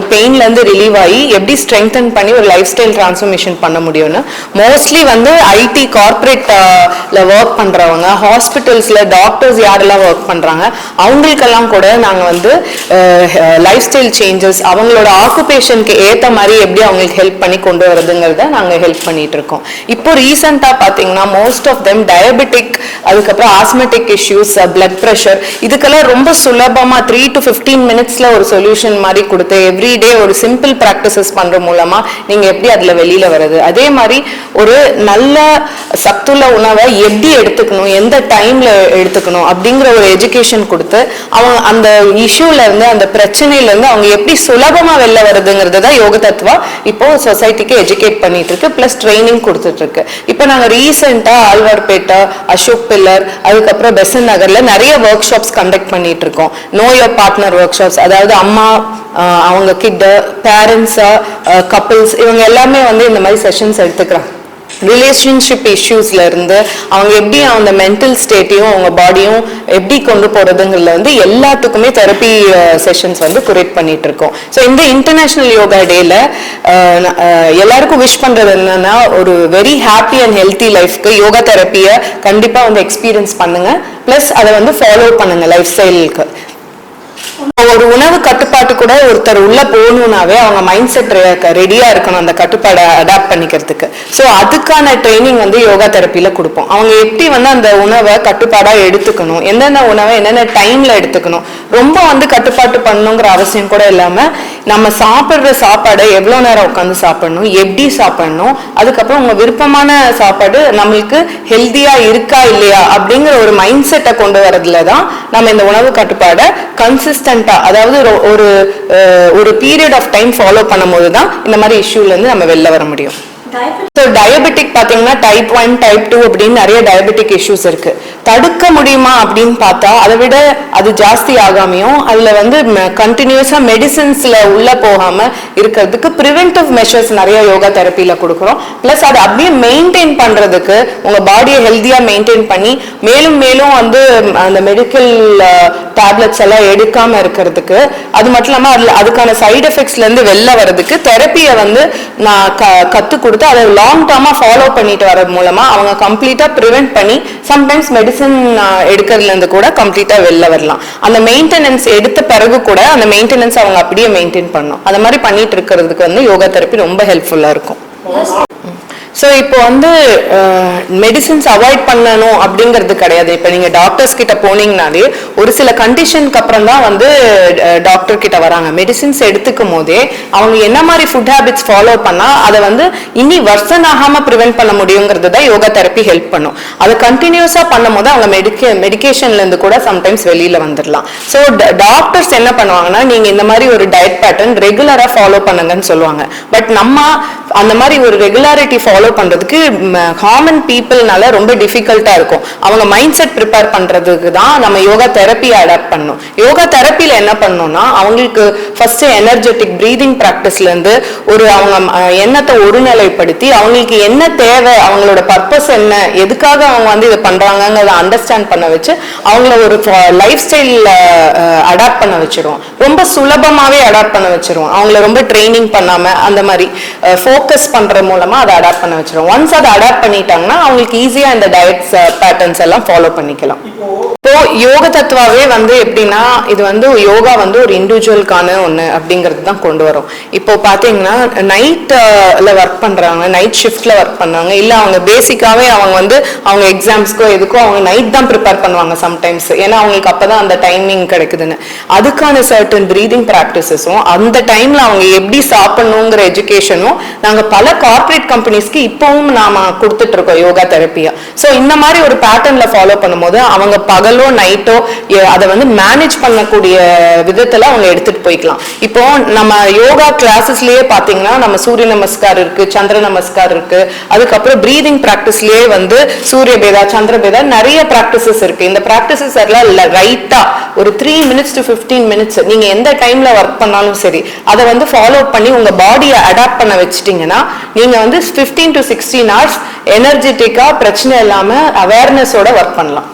ஒரு பெயின்லேருந்து ரிலீவ் ஆகி எப்படி ஸ்ட்ரெங்தன் பண்ணி ஒரு லைஃப் ஸ்டைல் டிரான்ஸ்ஃபர்மேஷன் பண்ண முடியும்னு. மோஸ்ட்லி வந்து ஐடி கார்பரேட்டில் ஒர்க் பண்றவங்க ஹாஸ்பிட்டல்ஸில் டாக்டர்ஸ் யாரெல்லாம் ஒர்க் பண்ணுறாங்க அவங்களுக்கெல்லாம் கூட நாங்கள் வந்து லைஃப் ஸ்டைல் சேஞ்சஸ் அவங்களோட ஆக்குபேஷனுக்கு ஏற்ற மாதிரி எப்படி அவங்களுக்கு ஹெல்ப் பண்ணி கொண்டு வரதுங்கிறத நாங்கள் ஹெல்ப் பண்ணிட்டு இருக்கோம். இப்போ ரீசெண்டாக பார்த்தீங்கன்னா மோஸ்ட் ஆஃப் தெம் டயபெட்டிக் அதுக்கப்புறம் ஆஸ்மெட்டிக் இஷ்யூஸ் பிளட் ப்ரெஷர் இதுக்கெல்லாம் ரொம்ப சுலபமாக த்ரீ டு ஃபிஃப்டீன் மினிட்ஸில் ஒரு சொல்யூஷன் மாதிரி கொடுத்து எவ்ரி எவ்ரிடே ஒரு சிம்பிள் ப்ராக்டிசஸ் பண்ற மூலமா நீங்க எப்படி அதுல வெளியில வருது அதே மாதிரி ஒரு நல்ல சத்துள்ள உணவை எப்படி எடுத்துக்கணும்? எந்த டைம்ல எடுத்துக்கணும்? அப்படிங்கிற ஒரு எஜுகேஷன் கொடுத்து அவங்க அந்த இஷ்யூல இருந்து அந்த பிரச்சனையில இருந்து அவங்க எப்படி சுலபமா வெளில வருதுங்கிறது தான் யோக தத்துவா இப்போ சொசைட்டிக்கு எஜுகேட் பண்ணிட்டு இருக்கு. பிளஸ் ட்ரைனிங் கொடுத்துட்டு இருக்கு. இப்போ நாங்க ரீசெண்டா ஆழ்வார்பேட்டை அசோக் பில்லர் அதுக்கப்புறம் பெசன் நகர்ல நிறைய ஒர்க் ஷாப்ஸ் கண்டக்ட் பண்ணிட்டு இருக்கோம். Know your partner workshops அதாவது அம்மா அவங்க அவங்க கிட்ட பேரண்ட்ஸா கப்பிள்ஸ் இவங்க எல்லாமே வந்து இந்த மாதிரி செஷன்ஸ் எடுத்துக்கிறாங்க. ரிலேஷன்ஷிப் இஷ்யூஸ்ல இருந்து அவங்க எப்படி அந்த மென்டல் ஸ்டேட்டையும் அவங்க பாடியும் எப்படி கொண்டு போறதுங்கிறதுல வந்து எல்லாத்துக்குமே தெரப்பி செஷன்ஸ் வந்து குரேட் பண்ணிட்டு இருக்கோம். ஸோ இந்த இன்டர்நேஷனல் யோகா டேல எல்லாருக்கும் விஷ் பண்றது என்னன்னா ஒரு வெரி ஹாப்பி அண்ட் ஹெல்த்தி லைஃப்க்கு யோகா தெரப்பியை கண்டிப்பா வந்து எக்ஸ்பீரியன்ஸ் பண்ணுங்க. ப்ளஸ் அதை வந்து ஃபாலோ பண்ணுங்க லைஃப் ஸ்டைலுக்கு ஒரு உணவு கட்டுப்பாட்டு கூட ஒருத்தர் உள்ள போகணும்னாவே அவங்க மைண்ட் செட் ரெடியா இருக்கணும் அந்த கட்டுப்பாடை அடாப்ட் பண்ணிக்கிறதுக்கு. ஸோ அதுக்கான ட்ரைனிங் வந்து யோகா தெரப்பியில கொடுப்போம். அவங்க எப்படி வந்து அந்த உணவை கட்டுப்பாடா எடுத்துக்கணும் எந்தெந்த உணவை என்னென்ன டைம்ல எடுத்துக்கணும் ரொம்ப வந்து கட்டுப்பாட்டு பண்ணணுங்கிற அவசியம் கூட இல்லாம நம்ம சாப்பிட்ற சாப்பாடை எவ்வளோ நேரம் உட்காந்து சாப்பிடணும் எப்படி சாப்பிடணும் அதுக்கப்புறம் உங்கள் விருப்பமான சாப்பாடு நம்மளுக்கு ஹெல்த்தியாக இருக்கா இல்லையா அப்படிங்கிற ஒரு மைண்ட் செட்டை கொண்டு வரதுல தான் நம்ம இந்த உணவு கட்டுப்பாடை கன்சிஸ்டண்ட்டாக அதாவது ஒரு- ஒரு ஒரு பீரியட் ஆஃப் டைம் ஃபாலோ பண்ணும்போது தான் இந்த மாதிரி இஷ்யூலேருந்து நம்ம வெளில வர முடியும். டயபெட்டிக் பார்த்தீங்கன்னா டைப் ஒன் டைப் டூ அப்படின்னு நிறைய டயபெட்டிக் இஷ்யூஸ் இருக்கு. தடுக்க முடியுமா அப்படின்னு பார்த்தா அதை விட அது ஜாஸ்தி ஆகாமையும் அதில் வந்து கண்டினியூஸாக மெடிசின்ஸில் உள்ள போகாம இருக்கிறதுக்கு ப்ரிவென்டிவ் மெஷர்ஸ் நிறைய யோகா தெரப்பியில் கொடுக்குறோம். ப்ளஸ் அதை அப்படியே மெயின்டைன் பண்ணுறதுக்கு உங்கள் பாடியை ஹெல்த்தியாக மெயின்டைன் பண்ணி மேலும் மேலும் வந்து அந்த மெடிக்கல் டேப்லெட்ஸ் எல்லாம் எடுக்காம இருக்கிறதுக்கு அது மட்டும் இல்லாமல் அதில் அதுக்கான சைடு எஃபெக்ட்ஸ்லேருந்து வெளில வர்றதுக்கு தெரப்பியை வந்து நான் க கற்றுக் கொடுத்து அதை லாங் டேர்மாக ஃபாலோ பண்ணிட்டு வரது மூலமாக அவங்க கம்ப்ளீட்டாக ப்ரிவென்ட் பண்ணி சம்டைம்ஸ் மெடிசன் எடுக்கிறதுலேருந்து கூட கம்ப்ளீட்டாக வெளில வரலாம். அந்த மெயின்டெனன்ஸ் எடுத்த பிறகு கூட அந்த மெயின்டெனன்ஸ் அவங்க அப்படியே மெயின்டைன் பண்ணணும். அந்த மாதிரி பண்ணிட்டு இருக்கிறதுக்கு வந்து யோகா தெரப்பி ரொம்ப ஹெல்ப்ஃபுல்லாக இருக்கும். ஸோ இப்போ வந்து மெடிசின்ஸ் அவாய்ட் பண்ணணும் அப்படிங்கிறது கிடையாது. இப்போ நீங்கள் டாக்டர்ஸ் கிட்ட போனீங்கனாலே ஒரு சில கண்டிஷனுக்கு அப்புறம் தான் வந்து டாக்டர் கிட்ட வராங்க. மெடிசின்ஸ் எடுத்துக்கும் போதே அவங்க என்ன மாதிரி ஃபுட் ஹேபிட்ஸ் ஃபாலோ பண்ணால் அதை வந்து இனி வர்சன் ஆகாமல் ப்ரிவென்ட் பண்ண முடியுங்கிறது தான் யோகா தெரப்பி ஹெல்ப் பண்ணும். அதை கண்டினியூஸாக பண்ணும் போது அவங்க மெடிக்க மெடிகேஷன்லேருந்து கூட சம்டைம்ஸ் வெளியில் வந்துடலாம் ஸோ டாக்டர்ஸ் என்ன பண்ணுவாங்கன்னா நீங்கள் இந்த மாதிரி ஒரு டயட் பேட்டர்ன் ரெகுலராக ஃபாலோ பண்ணுங்கன்னு சொல்லுவாங்க. பட் நம்ம அந்த மாதிரி ஒரு ரெகுலாரிட்டி ஃபாலோ பண்றதுக்கு காமன் பீப்புள்னால ரொம்ப டிஃபிகல்ட்டாக இருக்கும். அவங்க மைண்ட் செட் ப்ரிப்பேர் பண்ணுறதுக்கு தான் நம்ம யோகா தெரப்பியை அடாப்ட் பண்ணணும். யோகா தெரப்பியில் என்ன பண்ணோம்னா அவங்களுக்கு ஃபர்ஸ்ட் எனர்ஜெட்டிக் ப்ரீதிங் ப்ராக்டிஸ்லேருந்து ஒரு அவங்க எண்ணத்தை ஒருநிலைப்படுத்தி அவங்களுக்கு என்ன தேவை அவங்களோட பர்பஸ் என்ன எதுக்காக அவங்க வந்து இதை பண்ணுறாங்கங்கிறத அண்டர்ஸ்டாண்ட் பண்ண வச்சு அவங்கள ஒரு லைஃப் ஸ்டைலில் அடாப்ட் பண்ண வச்சிருவோம் ரொம்ப சுலபமாகவே அடாப்ட் பண்ண வச்சிருவோம் அவங்கள ரொம்ப ட்ரைனிங் பண்ணாமல் அந்த மாதிரி ஃபோக்கஸ் பண்ணுற மூலமாக அதை அடாப்ட் பண்ண வச்சிருவோம் ஒன்ஸ் அதை அடாப்ட் பண்ணிட்டாங்கன்னா அவங்களுக்கு ஈஸியாக இந்த டயட்ஸ் பேட்டர்ன்ஸ் எல்லாம் ஃபாலோ பண்ணிக்கலாம். இப்போ யோக தத்துவாவே வந்து எப்படின்னா இது வந்து யோகா வந்து ஒரு இண்டிவிஜுவலுக்கான ஒன்று அப்படிங்கிறது தான் கொண்டு வரும். இப்போ பார்த்தீங்கன்னா நைட்டில் ஒர்க் பண்ணுறாங்க நைட் ஷிஃப்ட்டில் ஒர்க் பண்றாங்க இல்லை அவங்க பேசிக்காகவே அவங்க வந்து அவங்க எக்ஸாம்ஸ்க்கோ எதுக்கோ அவங்க நைட் தான் ப்ரிப்பேர் பண்ணுவாங்க சம்டைம்ஸ் ஏன்னா அவங்களுக்கு அப்போ தான் அந்த டைமிங் கிடைக்குதுன்னு. அதுக்கான சர்டன் ப்ரீதிங் ப்ராக்டிசஸும் அந்த டைமில் அவங்க எப்படி சாப்பிடணுங்கிற எஜுகேஷனும் நாங்கள் பல கார்ப்பரேட் கம்பெனிஸ்க்கு இப்போவும் நாம் கொடுத்துட்ருக்கோம் யோகா தெரப்பியா ஸோ இந்த மாதிரி ஒரு பேட்டர்னில் ஃபாலோ பண்ணும்போது அவங்க பகல் நைட்டோ அதை வந்து மேனேஜ் பண்ணக்கூடிய விதத்துல அவங்க எடுத்துட்டு போய்க்கலாம். இப்போ நம்ம யோகா கிளாஸஸ்லயே பாத்தீங்கன்னா நம்ம சூரிய நமஸ்கார் இருக்கு சந்திர நமஸ்கார் இருக்கு. அதுக்கப்புறம் ப்ரீதிங் ப்ராக்டிஸ்லயே வந்து சூரிய பேதா சந்திர பேதா நிறைய ப்ராக்டிசஸ் இருக்கு. இந்த ப்ராக்டிசஸ் எல்லாம் ரைட்டா ஒரு three minutes to fifteen minutes நீங்க எந்த டைம்ல ஒர்க் பண்ணாலும் சரி அதை வந்து ஃபாலோ பண்ணி உங்க பாடியை அடாப்ட் பண்ண வச்சிட்டீங்கன்னா நீங்க வந்து ஃபிஃப்டீன் டு சிக்ஸ்டீன் ஹவர்ஸ் எனர்ஜெட்டிக்கா பிரச்சனை இல்லாம அவேர்னஸோட ஒர்க் பண்ணலாம்.